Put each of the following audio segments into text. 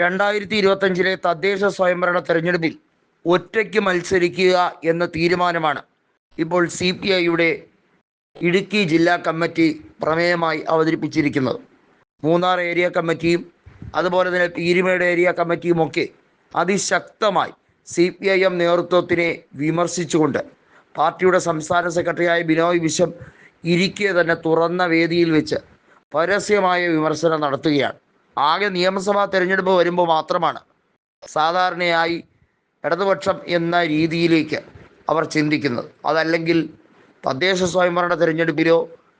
രണ്ടായിരത്തി ഇരുപത്തഞ്ചിലെ തദ്ദേശ സ്വയംഭരണ തെരഞ്ഞെടുപ്പിൽ ഒറ്റയ്ക്ക് മത്സരിക്കുക എന്ന തീരുമാനമാണ് ഇപ്പോൾ സി പി ഐയുടെ ഇടുക്കി ജില്ലാ കമ്മിറ്റി പ്രമേയമായി അവതരിപ്പിച്ചിരിക്കുന്നത്. മൂന്നാർ ഏരിയ കമ്മിറ്റിയും അതുപോലെ തന്നെ പീരുമേട് ഏരിയ കമ്മിറ്റിയും ഒക്കെ അതിശക്തമായി സി പി ഐ എം നേതൃത്വത്തിനെ വിമർശിച്ചുകൊണ്ട് പാർട്ടിയുടെ സംസ്ഥാന സെക്രട്ടറിയായ ബിനോയ് വിശ്വം ഇരിക്കെ തന്നെ തുറന്ന വേദിയിൽ വെച്ച് പരസ്യമായ വിമർശനം നടത്തുകയാണ്. ആകെ നിയമസഭാ തെരഞ്ഞെടുപ്പ് വരുമ്പോൾ മാത്രമാണ് സാധാരണയായി ഇടതുപക്ഷം എന്ന രീതിയിലേക്ക് അവർ ചിന്തിക്കുന്നത്. അതല്ലെങ്കിൽ തദ്ദേശ സ്വയംഭരണ തെരഞ്ഞെടുപ്പിലോ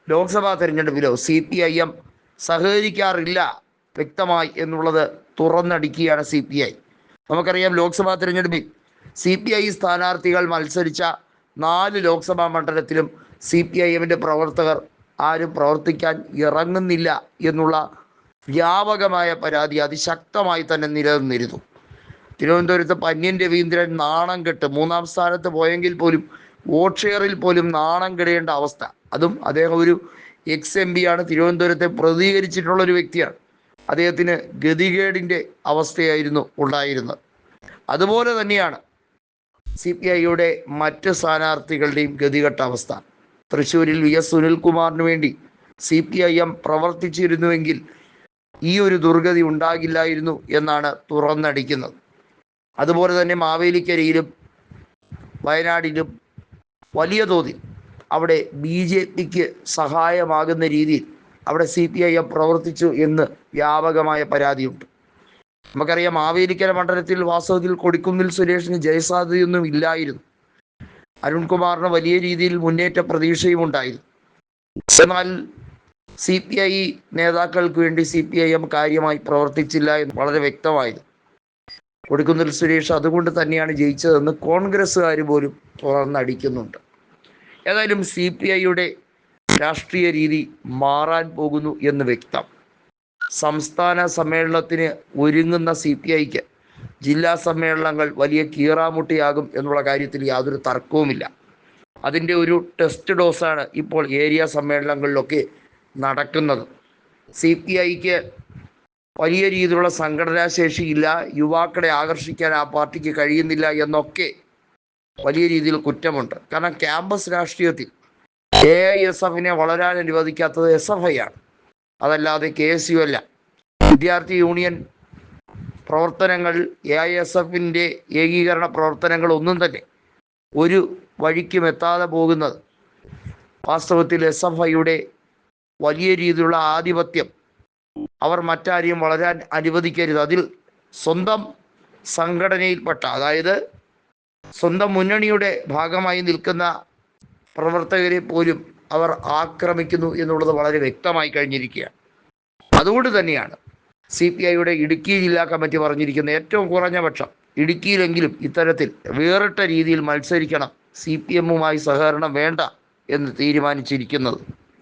ലോക്സഭാ തെരഞ്ഞെടുപ്പിലോ സി പി ഐ എം സഹകരിക്കാറില്ല വ്യക്തമായി എന്നുള്ളത് തുറന്നടിക്കുകയാണ് സി പി ഐ. നമുക്കറിയാം ലോക്സഭാ തെരഞ്ഞെടുപ്പിൽ സി പി ഐ സ്ഥാനാർത്ഥികൾ മത്സരിച്ച നാല് ലോക്സഭാ മണ്ഡലത്തിലും സി പി ഐ എമ്മിന്റെ പ്രവർത്തകർ ആരും പ്രവർത്തിക്കാൻ ഇറങ്ങുന്നില്ല എന്നുള്ള വ്യാപകമായ പരാതി അതിശക്തമായി തന്നെ നിലനിന്നിരുന്നു. തിരുവനന്തപുരത്ത് പന്യൻ രവീന്ദ്രൻ നാണം കെട്ട് മൂന്നാം സ്ഥാനത്ത് പോയെങ്കിൽ പോലും വോട്ട് ഷെയറിൽ പോലും നാണം കെടേണ്ട അവസ്ഥ. അതും അദ്ദേഹം ഒരു എക്സ് എം ആണ് തിരുവനന്തപുരത്തെ പ്രതികരിച്ചിട്ടുള്ള ഒരു വ്യക്തിയാണ്. അദ്ദേഹത്തിന് ഗതികേടിന്റെ അവസ്ഥയായിരുന്നു ഉണ്ടായിരുന്നത്. അതുപോലെ തന്നെയാണ് സി പി ഐയുടെ മറ്റ് സ്ഥാനാർത്ഥികളുടെയും ഗതികെട്ട അവസ്ഥ. തൃശ്ശൂരിൽ വി എസ് സുനിൽകുമാറിന് വേണ്ടി സി പി ഐ എം പ്രവർത്തിച്ചിരുന്നുവെങ്കിൽ ഈ ഒരു ദുർഗതി ഉണ്ടാകില്ലായിരുന്നു എന്നാണ് തുറന്നടിക്കുന്നത്. അതുപോലെ തന്നെ മാവേലിക്കരയിലും വയനാടിലും വലിയ തോതിൽ അവിടെ ബി ജെ പിക്ക് സഹായമാകുന്ന രീതിയിൽ അവിടെ സി പി ഐ എം പ്രവർത്തിച്ചു എന്ന് വ്യാപകമായ പരാതിയുണ്ട്. നമുക്കറിയാം മാവേലിക്കര മണ്ഡലത്തിൽ വാസ്തവത്തിൽ കൊടിക്കുന്നിൽ സുരേഷിന് ജയസാധ്യതയൊന്നും ഇല്ലായിരുന്നു. അരുൺകുമാറിന് വലിയ രീതിയിൽ മുന്നേറ്റ പ്രതീക്ഷയും ഉണ്ടായിരുന്നു എന്നാൽ സി പി ഐ നേതാക്കൾക്ക് വേണ്ടി സി പി ഐ എം കാര്യമായി പ്രവർത്തിച്ചില്ല എന്ന് വളരെ വ്യക്തമായത്. കൊടിക്കുന്നിൽ സുരേഷ് അതുകൊണ്ട് തന്നെയാണ് ജയിച്ചതെന്ന് കോൺഗ്രസ്സുകാർ പോലും തുറന്നടിക്കുന്നുണ്ട്. ഏതായാലും സി പി ഐയുടെ രാഷ്ട്രീയ രീതി മാറാൻ പോകുന്നു എന്ന് വ്യക്തം. സംസ്ഥാന സമ്മേളനത്തിന് ഒരുങ്ങുന്ന സി പി ഐക്ക് ജില്ലാ സമ്മേളനങ്ങൾ വലിയ കീറാമുട്ടിയാകും എന്നുള്ള കാര്യത്തിൽ യാതൊരു തർക്കവുമില്ല. അതിന്റെ ഒരു ടെസ്റ്റ് ഡോസാണ് ഇപ്പോൾ ഏരിയ സമ്മേളനങ്ങളിലൊക്കെ നടക്കുന്നത്. സി പി ഐക്ക് വലിയ രീതിയിലുള്ള സംഘടനാ ശേഷിയില്ല യുവാക്കളെ ആകർഷിക്കാൻ ആ പാർട്ടിക്ക് കഴിയുന്നില്ല എന്നൊക്കെ വലിയ രീതിയിൽ കുറ്റമുണ്ട്. കാരണം ക്യാമ്പസ് രാഷ്ട്രീയത്തിൽ എ ഐ എസ് എഫിനെ വളരാൻ അനുവദിക്കാത്തത് എസ് എഫ് ഐ ആണ്. അതല്ലാതെ കെ എസ് യു അല്ല. വിദ്യാർത്ഥി യൂണിയൻ പ്രവർത്തനങ്ങൾ എ ഐ എസ് എഫിന്റെ ഏകീകരണ പ്രവർത്തനങ്ങൾ ഒന്നും തന്നെ ഒരു വഴിക്കും എത്താതെ പോകുന്നത് വാസ്തവത്തിൽ എസ് എഫ് ഐയുടെ വലിയ രീതിയിലുള്ള ആധിപത്യം അവർ മറ്റാരെയും വളരാൻ അനുവദിക്കരുത്. അതിൽ സ്വന്തം സംഘടനയിൽപ്പെട്ട അതായത് സ്വന്തം മുന്നണിയുടെ ഭാഗമായി നിൽക്കുന്ന പ്രവർത്തകരെ പോലും അവർ ആക്രമിക്കുന്നു എന്നുള്ളത് വളരെ വ്യക്തമായി കഴിഞ്ഞിരിക്കുകയാണ്. അതുകൊണ്ട് തന്നെയാണ് സി പി ഐയുടെ ഇടുക്കി ജില്ലാ കമ്മിറ്റി പറഞ്ഞിരിക്കുന്ന ഏറ്റവും കുറഞ്ഞ പക്ഷം ഇടുക്കിയിലെങ്കിലും ഇത്തരത്തിൽ വേറിട്ട രീതിയിൽ മത്സരിക്കണം സി പി എമ്മുമായി സഹകരണം വേണ്ട എന്ന് തീരുമാനിച്ചിരിക്കുന്നത്.